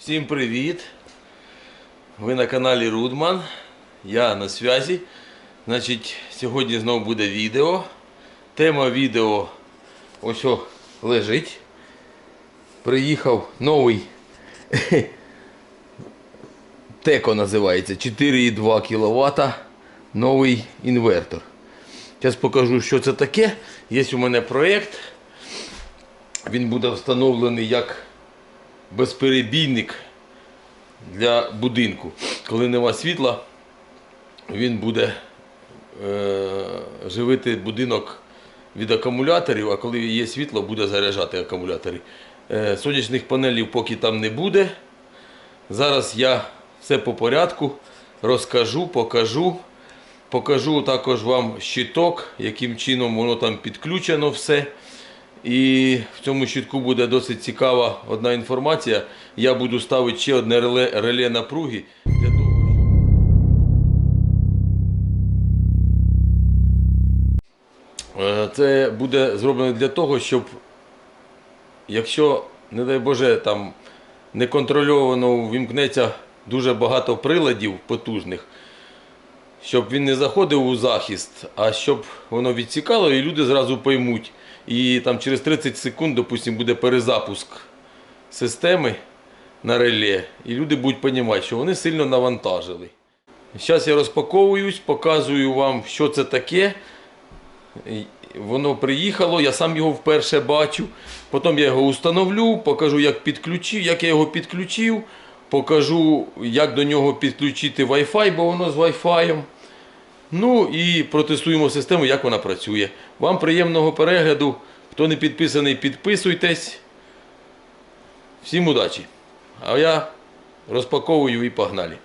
Всім привіт! Ви на каналі Рудман. Я на зв'язі. Значить, сьогодні знову буде відео. Тема відео ось о, лежить. Приїхав новий Теко називається 4,2 кВт. Новий інвертор. Зараз покажу, що це таке. Є у мене проєкт. Він буде встановлений як безперебійник для будинку. Коли нема світла, він буде е, живити будинок від акумуляторів, а коли є світло, буде заряджати акумулятори. Е, сонячних панелів поки там не буде. Зараз я все по порядку розкажу, покажу. Покажу також вам щиток, яким чином воно там підключено все. І в цьому щитку буде досить цікава одна інформація. Я буду ставити ще одне реле, реле напруги для того, щоб Е, це буде зроблено для того, щоб якщо, не дай Боже, там неконтрольовано вімкнеться дуже багато приладів потужних, щоб він не заходив у захист, а щоб воно відсікало і люди зразу поймуть. І там через 30 секунд, допустим, буде перезапуск системи на реле, і люди будуть розуміти, що вони сильно навантажили. Зараз я розпаковуюсь, показую вам, що це таке. Воно приїхало, я сам його вперше бачу. Потім я його установлю, покажу, як підключив, як я його підключив, покажу, як до нього підключити Wi-Fi, бо воно з Wi-Fi. Ну і протестуємо систему, як вона працює. Вам приємного перегляду. Хто не підписаний, підписуйтесь. Всім удачі! А я розпаковую і погнали.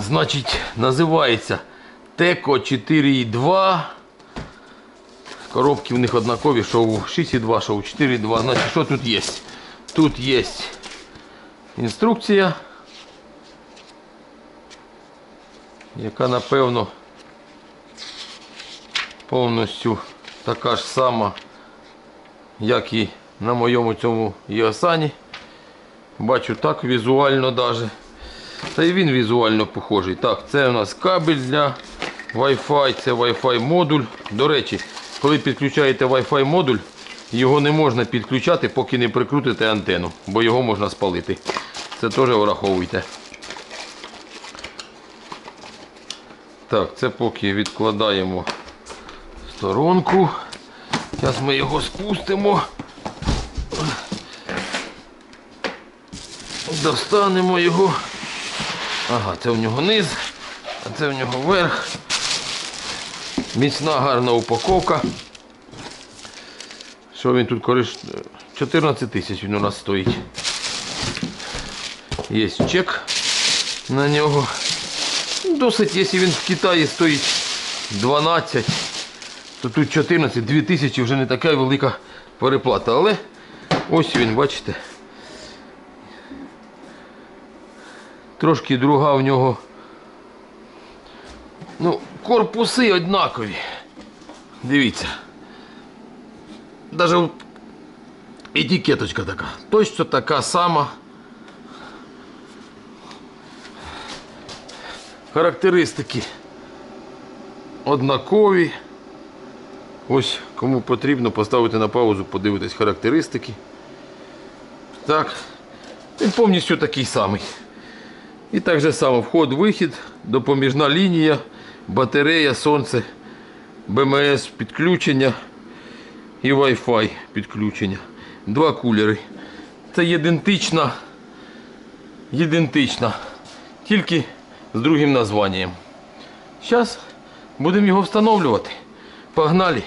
Значить, називається Теко 4.2. Коробки в них однакові, що у 6.2, що у 4.2. Значить, що тут є? Тут є інструкція, яка напевно повністю така ж сама, як і на моєму цьому Іосані. Бачу так візуально даже. Та й він візуально похожий. Так, це у нас кабель для Wi-Fi, це Wi-Fi модуль. До речі, коли підключаєте Wi-Fi модуль, його не можна підключати, поки не прикрутите антенну, бо його можна спалити. Це теж враховуйте. Так, це поки відкладаємо в сторонку. Зараз ми його спустимо. Достанемо його. Ага, це в нього низ, а це в нього верх. Міцна гарна упаковка. Що він тут кориш? 14 тисяч він у нас стоїть. Є чек на нього. Досить, якщо він в Китаї стоїть 12, то тут 14, 2 тисячі вже не така велика переплата. Але ось він, бачите. Трошки друга в нього. Ну, корпуси однакові. Дивіться. Даже етикеточка така. Точно така сама. Характеристики однакові. Ось кому потрібно поставити на паузу, подивитись характеристики. Так. Він повністю такий самий. І так же само вход-вихід, допоміжна лінія, батарея, сонце, БМС підключення і Wi-Fi підключення. Два кулери. Це ідентична, ідентична, тільки з другим названням. Зараз будемо його встановлювати. Погнали.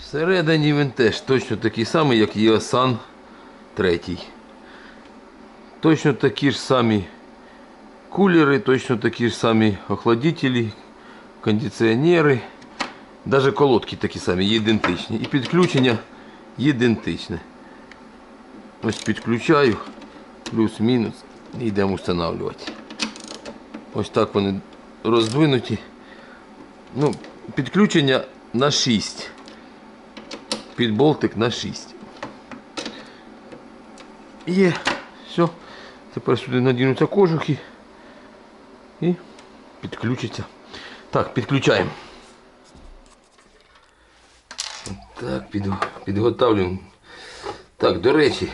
Всередині він теж точно такий самий, як Єосан 3. Точно такі ж самі кулери, точно такі ж самі охладителі, кондиціонери, навіть колодки такі самі, ідентичні. І підключення ідентичне. Ось підключаю, плюс-мінус, і йдемо встановлювати. Ось так вони роздвинуті. Ну, підключення на 6. Під болтик на 6. Є. Все. Тепер сюди надінуться кожухи і підключиться. Так, підключаємо. Так, під, підготовлюємо. Так, до речі,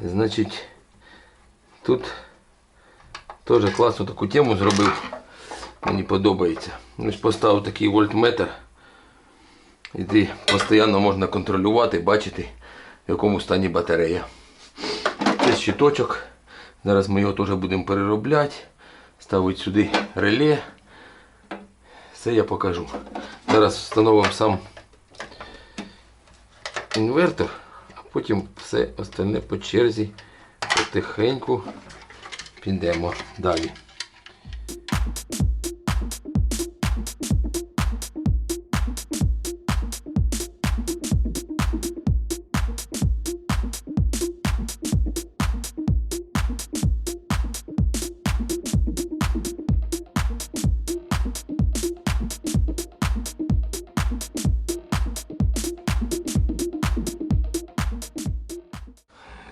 значить, тут теж класну таку тему зробив. Мені подобається. Ось поставив такий вольтметр. І ти постійно можна контролювати, бачити, в якому стані батарея. Це щиточок. Зараз ми його теж будемо переробляти. Ставити сюди реле. Все я покажу. Зараз встановимо сам інвертор, а потім все остальне по черзі потихеньку підемо далі.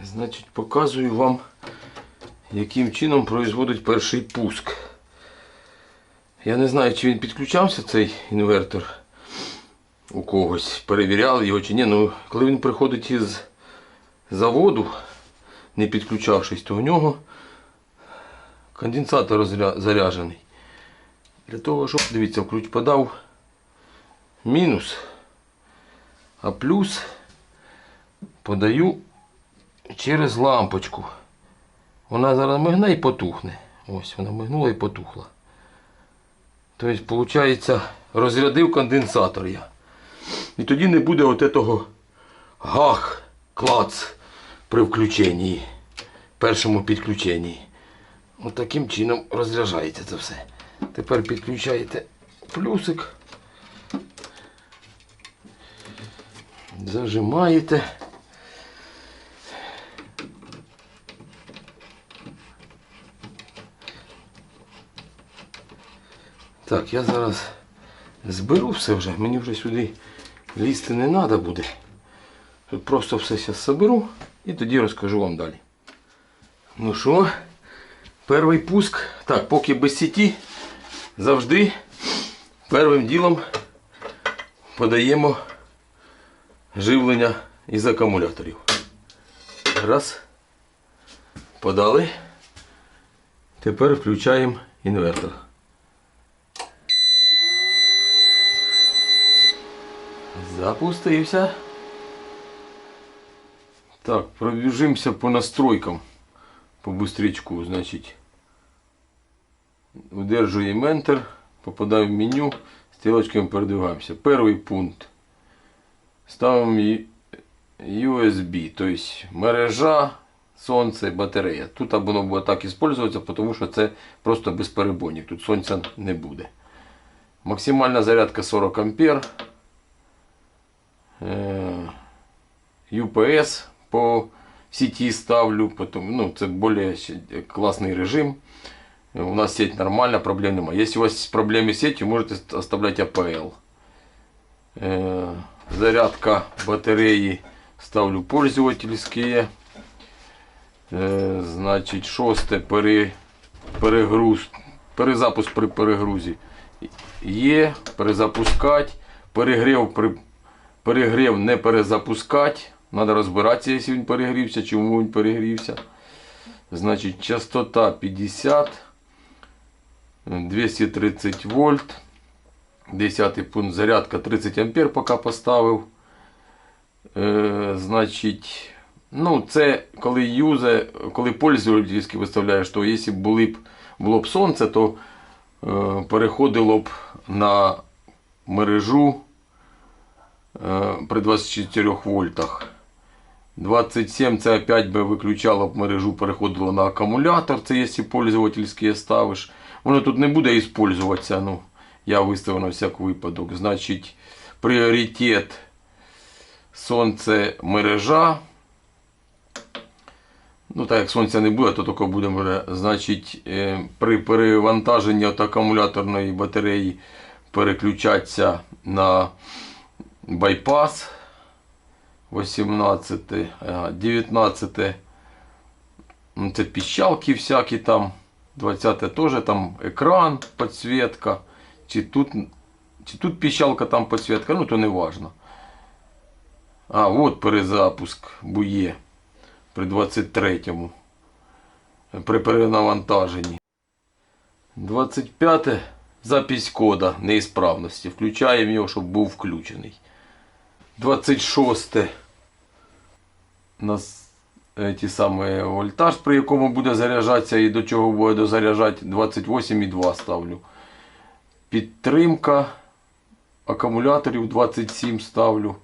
Значить, показую вам, яким чином производить перший пуск. Я не знаю, чи він підключався цей інвертор у когось, перевіряли його чи ні. Ну, коли він приходить із заводу, не підключавшись, то у нього конденсатор заряджений. Для того, щоб, дивіться, ключ подав мінус, а плюс подаю через лампочку. Вона зараз мигне і потухне. Ось вона мигнула і потухла. Тобто, виходить, розрядив конденсатор я. І тоді не буде от этого гах, клац при включенні, першому підключенні. От таким чином розряджається це все. Тепер підключаєте плюсик. Зажимаєте. Так, я зараз зберу все вже, мені вже сюди лізти не треба буде. Просто все зараз соберу і тоді розкажу вам далі. Ну що, перший пуск. Так, поки без сіті, завжди першим ділом подаємо живлення із акумуляторів. Раз. Подали. Тепер включаємо інвертор. Запустився. Так, пробіжимося по настройкам. По быстрячку, значить. Удержуємо Enter, попадаємо в меню, стрілочками передвигаємося. Перший пункт. Ставимо USB, тобто мережа, сонце, батарея. Тут воно буде так використовуватися, тому що це просто безперебойник. Тут сонця не буде. Максимальна зарядка 40 ампер. Е, UPS по сети ставлю, потом, ну, це более ще классный режим. Е, У нас сеть нормальна, проблем немає. Если у вас есть проблемы с сетью, можете оставлять APL. Е, Зарядка батареї ставлю пользовательські. Е, Значить, шосте пере, перегруз, перезапуск при перегрузі є, перезапускати, перегрів при Перегрів не перезапускати. Треба розбиратися, якщо він перегрівся, чому він перегрівся. Значить, частота 50, 230 вольт. 10 пункт зарядка 30 ампер поки поставив. Е, значить, ну це коли юзе, коли пользовательський виставляєш, то якщо були б, було б сонце, то е, переходило б на мережу при 24 вольтах. 27 це опять би виключало б мережу, переходило на акумулятор, це якщо пользовательський ставиш. Воно тут не буде використовуватися, ну, я виставив на всяк випадок. Значить, пріоритет сонце мережа. Ну, так як сонця не буде, то тільки буде мережа. Значить, е, при перевантаженні от акумуляторної батареї переключатися на байпас. 18, 19 Ну, Це піщалки всякі там. 20 теж там екран, підсвітка. Чи тут, чи тут піщалка, там підсвітка, ну то не важно. А, от перезапуск бує при 23-му. При перенавантаженні. 25 запись кода неісправності. Включаємо його, щоб був включений. 26 у нас е, ті самі вольтаж, при якому буде заряджатися і до чого буде дозаряджати 28,2 ставлю. Підтримка акумуляторів 27 ставлю.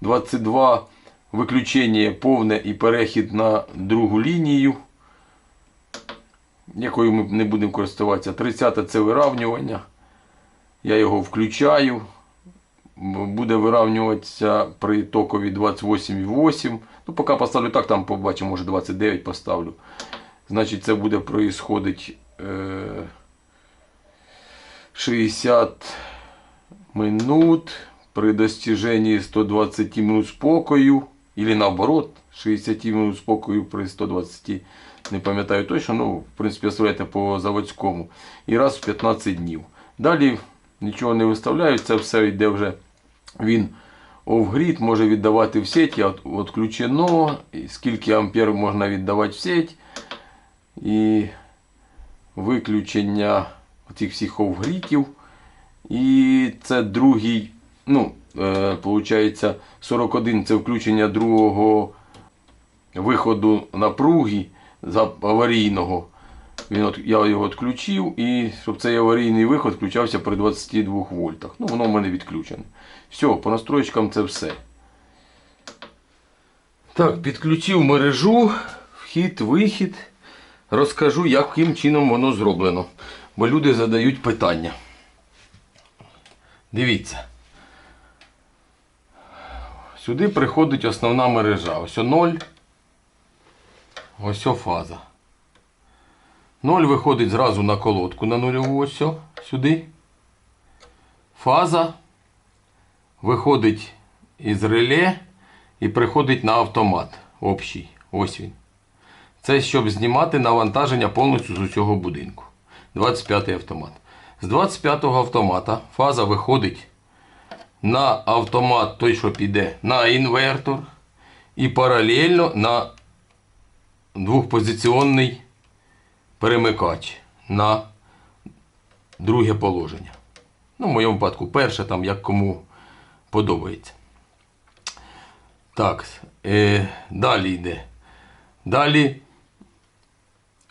22 виключення повне і перехід на другу лінію, якою ми не будемо користуватися. 30 це виравнювання. Я його включаю. Буде виравнюватися при токові 28,8. Ну, поки поставлю так, там побачимо, може 29 поставлю. Значить, це буде происходить е, 60 минут при достижении 120 минут спокою. Или наоборот, 60 минут спокою при 120, не пам'ятаю точно, ну, в принципі, оставляйте по заводському. І раз в 15 днів. Далі нічого не виставляю, це все йде вже він офгрід, може віддавати в сеть, відключено, скільки ампер можна віддавати в сеть. І виключення цих всіх офгрітів. І це другий, ну, е, виходить, 41 це включення другого виходу напруги аварійного. Він я його відключив, і щоб цей аварійний виход включався при 22 вольтах. Ну, воно в мене відключене. Все, по настройкам це все. Так, підключив мережу, вхід, вихід. Розкажу, яким чином воно зроблено. Бо люди задають питання. Дивіться. Сюди приходить основна мережа. Ось 0. Ось фаза. 0 виходить зразу на колодку на нульову ось сюди. Фаза виходить із реле і приходить на автомат общий. Ось він. Це щоб знімати навантаження повністю з усього будинку. 25-й автомат. З 25-го автомата фаза виходить на автомат, той, що піде на інвертор, і паралельно на двохпозиціонний перемикач на друге положення. Ну, в моєму випадку перше, там як кому подобається. Так, е, далі йде. Далі,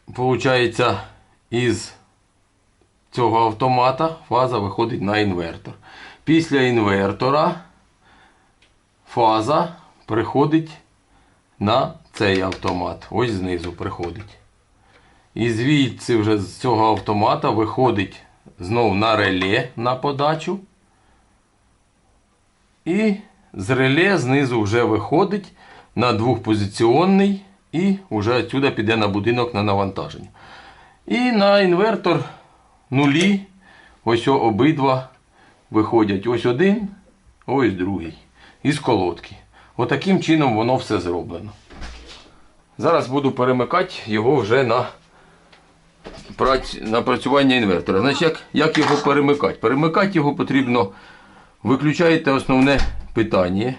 виходить, із цього автомата фаза виходить на інвертор. Після інвертора фаза приходить на цей автомат. Ось знизу приходить. І звідси вже з цього автомата виходить знову на реле на подачу. І з реле знизу вже виходить на двохпозиціонний і вже відсюди піде на будинок на навантаження. І на інвертор нулі. Ось обидва виходять. Ось один, ось другий. Із колодки. Отаким чином воно все зроблено. Зараз буду перемикати його вже на напрацювання інвертора. Значить, як, як його перемикати? Перемикати його потрібно. Виключаєте основне питання.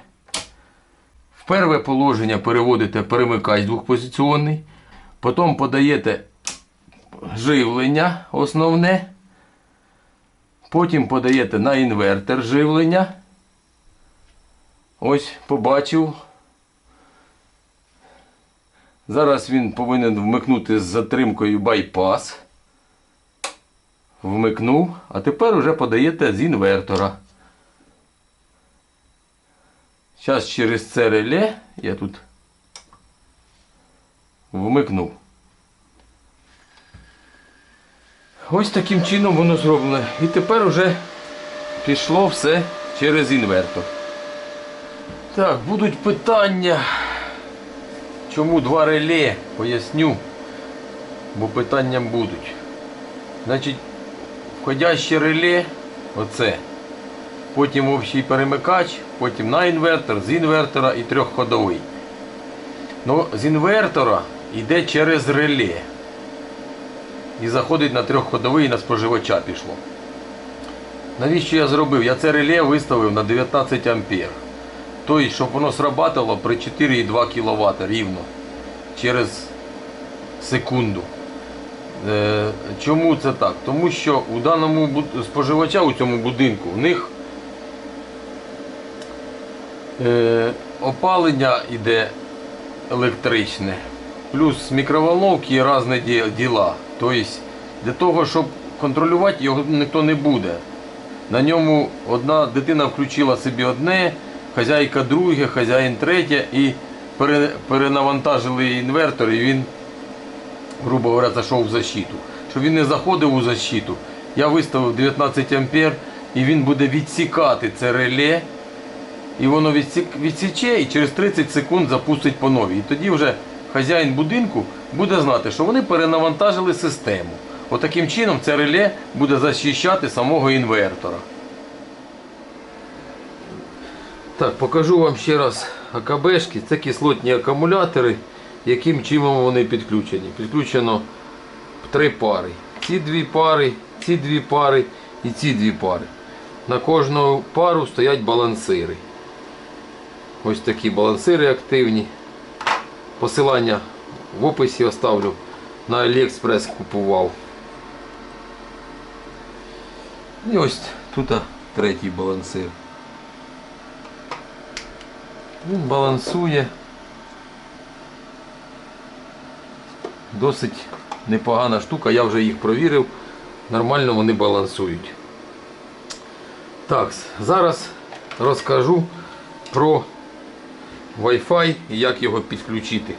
В перше положення переводите перемикач двохпозиціонний. Потім подаєте живлення основне. Потім подаєте на інвертор живлення. Ось побачив. Зараз він повинен вмикнути з затримкою байпас. Вмикнув. А тепер вже подаєте з інвертора. Зараз через це реле я тут вмикнув. Ось таким чином воно зроблено. І тепер вже пішло все через інвертор. Так, будуть питання. Чому два реле? Поясню. Бо питання будуть. Значить, входяще реле, оце. Потім общий перемикач, потім на інвертор, з інвертора і трьохходовий. Ну, з інвертора йде через реле. І заходить на трьохходовий і на споживача пішло. Навіщо я зробив? Я це реле виставив на 19 ампер. Тобто, щоб воно срабатувало при 4,2 кВт рівно через секунду. Е, Чому це так? Тому що у даному споживача у цьому будинку в них е, опалення йде електричне, плюс мікроволновки і різні діла. Тобто для того, щоб контролювати його ніхто не буде. На ньому одна дитина включила собі одне, хазяйка друге, хазяїн третє і перенавантажили інвертор і він грубо говоря, зайшов в защиту. Щоб він не заходив у защиту, я виставив 19 ампер і він буде відсікати це реле. І воно відсіче і через 30 секунд запустить по новій. І тоді вже хазяїн будинку буде знати, що вони перенавантажили систему. Отаким чином це реле буде захищати самого інвертора. Так, покажу вам ще раз АКБшки. Це кислотні акумулятори, яким чином вони підключені. Підключено три пари. Ці дві пари, ці дві пари і ці дві пари. На кожну пару стоять балансири. Ось такі балансири активні. Посилання в описі оставлю. На Aliexpress купував. І ось тут третій балансир. Він балансує. Досить непогана штука, я вже їх провірив. Нормально вони балансують. Так, зараз розкажу про Wi-Fi і як його підключити.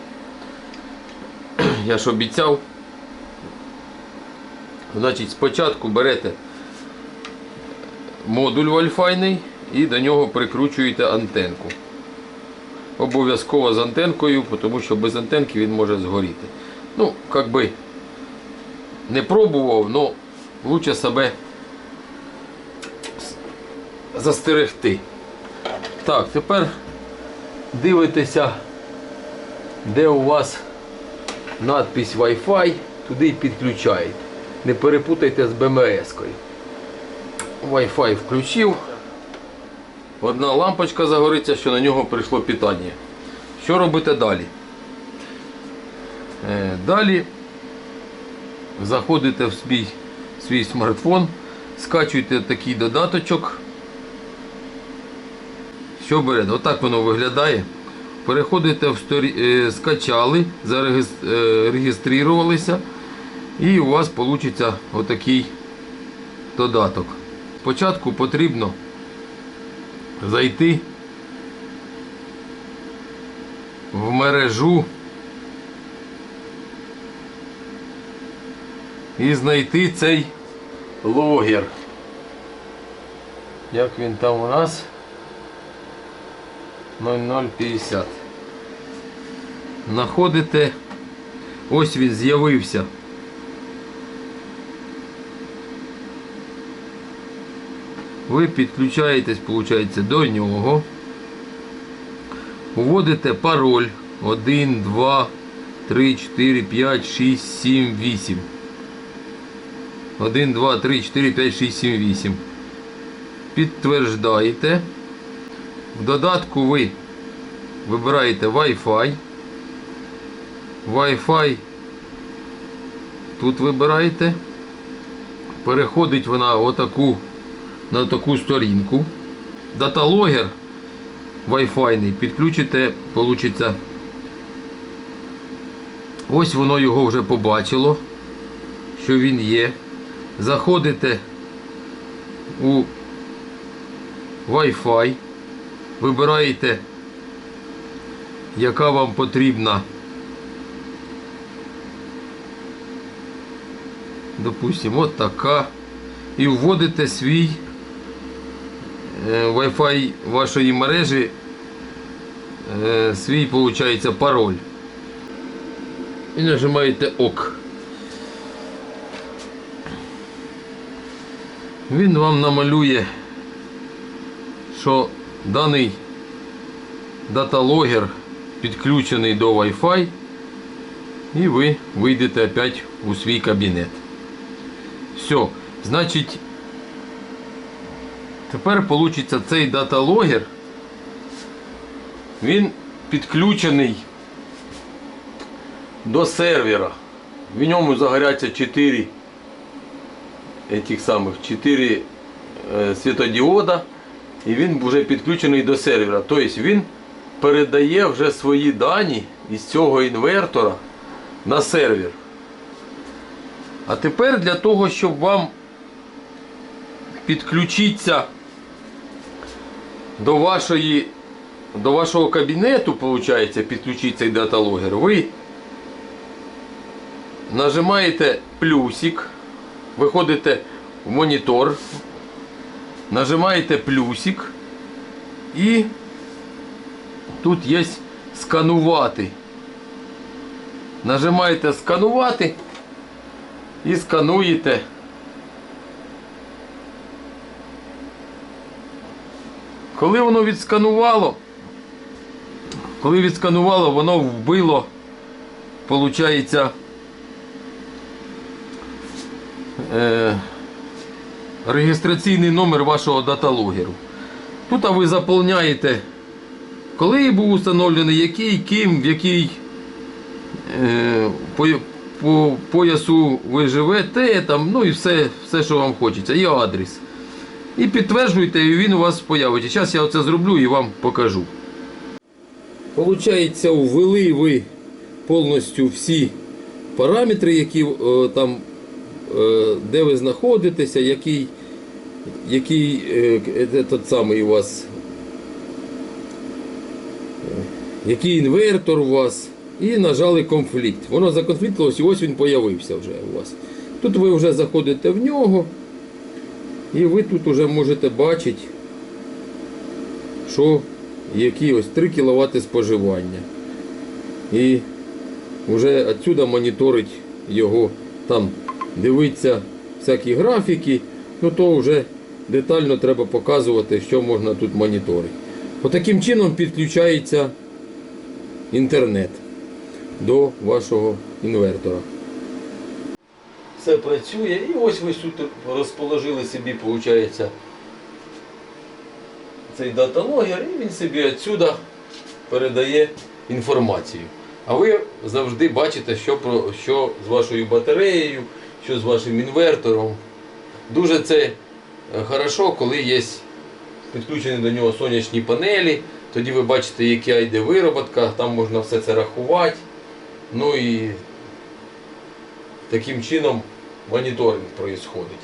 Я ж обіцяв. Значить, спочатку берете модуль Wi-Fi і до нього прикручуєте антенку. Обов'язково з антенкою, тому що без антенки він може згоріти. Ну, як би не пробував, але лучше себе застерегти. Так, тепер дивитеся, де у вас надпись Wi-Fi, туди і підключаєте. Не перепутайте з БМС-кою. Wi-Fi включив. Одна лампочка загориться, що на нього прийшло питання. Що робите далі? Е, Далі заходите в свій, свій смартфон, скачуєте такий додаточок. Що берете? Отак воно виглядає. Переходите в сторі... е, скачали, зареєструвалися і у вас вийде отакий додаток. Спочатку потрібно зайти в мережу і знайти цей логер. Як він там у нас? 0050. Находите, ось він з'явився. Ви підключаєтесь, виходить, до нього. Вводите пароль 1, 2, 3, 4, 5, 6, 7, 8. 1, 2, 3, 4, 5, 6, 7, 8. Підтверждаєте. В додатку ви вибираєте Wi-Fi. Wi-Fi тут вибираєте. Переходить вона отаку, на таку сторінку. Даталогер Wi-Fi підключите, получиться. Ось воно його вже побачило, що він є. Заходите у Wi-Fi, вибираєте, яка вам потрібна. Допустимо, от така. І вводите свій Wi-Fi вашої мережі, е, свій, виходить, пароль. І нажимаєте ОК. Він вам намалює, що даний даталогер підключений до Wi-Fi І ви вийдете опять у свій кабінет. Все. Значить, тепер вийде цей даталогер. Він підключений до сервера. В ньому загоряться 4 этих самих 4 е, світодіода, і він вже підключений до сервера. Тобто він передає вже свої дані із цього інвертора на сервер. А тепер для того, щоб вам підключитися до вашої до вашого кабінету, виходить, підключити цей даталогер, ви нажимаєте плюсик, виходите в монітор, нажимаєте плюсик і тут є сканувати. Нажимаєте сканувати і скануєте. Коли воно відсканувало, коли відсканувало, воно вбило, виходить, е, реєстраційний номер вашого даталогеру. Тут ви заповняєте, коли був установлений, який, ким, в який е, по, по поясу ви живете, там, ну і все, все, що вам хочеться, і адрес. І підтверджуєте, і він у вас появиться. Зараз я це зроблю і вам покажу. Получається, ввели ви повністю всі параметри, які е, там, е, де ви знаходитеся, який, який е, самий у вас, який інвертор у вас. І нажали конфлікт. Воно законфліктилось і ось він появився вже у вас. Тут ви вже заходите в нього. І ви тут вже можете бачити, що які ось 3 кВт споживання. І вже відсюди моніторить його, там дивиться всякі графіки, ну то вже детально треба показувати, що можна тут моніторити. Отаким чином підключається інтернет до вашого інвертора. Все працює і ось ви тут розположили собі, виходить, цей даталогер, і він собі відсюди передає інформацію. А ви завжди бачите, що, про, що з вашою батареєю, що з вашим інвертором. Дуже це е, хорошо, коли є підключені до нього сонячні панелі. Тоді ви бачите, яка йде вироботка, там можна все це рахувати. Ну і таким чином моніторинг проїсходить.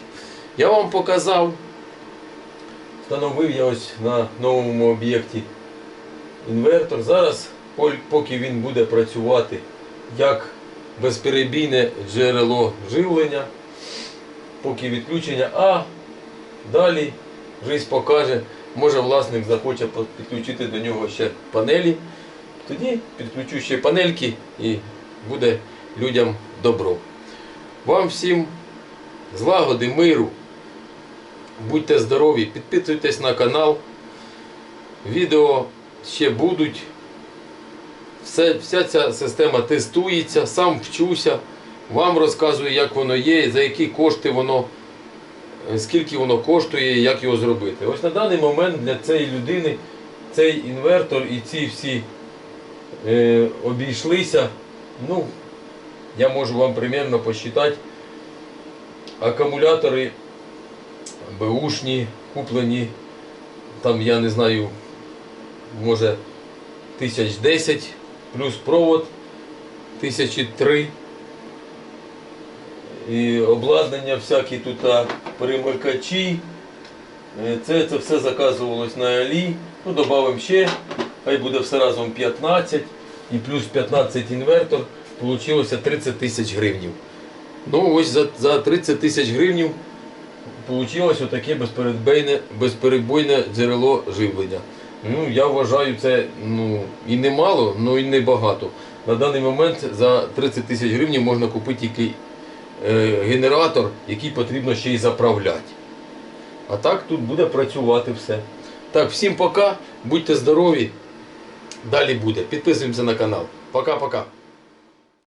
Я вам показав, встановив я ось на новому об'єкті інвертор. Зараз, поки він буде працювати як безперебійне джерело живлення, поки відключення, а далі жизнь покаже, може власник захоче підключити до нього ще панелі. Тоді підключу ще панельки і буде людям добро. Вам всім злагоди, миру. Будьте здорові, підписуйтесь на канал. Відео ще будуть. Все, вся ця система тестується, сам вчуся. Вам розказую, як воно є, за які кошти воно, скільки воно коштує, і як його зробити. Ось на даний момент для цієї людини цей інвертор і ці всі е, обійшлися. Ну, я можу вам примерно посчитати. Акумулятори беушні, куплені, там я не знаю, може тисяч десять, плюс провод тисячі три. І обладнання всякі тут перемикачі. Е, Це, це все заказувалось на Алі. Ну, додамо ще, хай буде все разом 15 і плюс 15 інвертор. Получилося 30 тисяч гривнів. Ну ось за, за 30 тисяч гривнів вийшло таке безперебойне, безперебойне джерело живлення. Ну, я вважаю це ну, і не мало, ну і не багато. На даний момент за 30 тисяч гривень можна купити тільки е, генератор, який потрібно ще й заправляти. А так тут буде працювати все. Так, всім пока, будьте здорові. Далі буде. Підписуємося на канал. Пока-пока.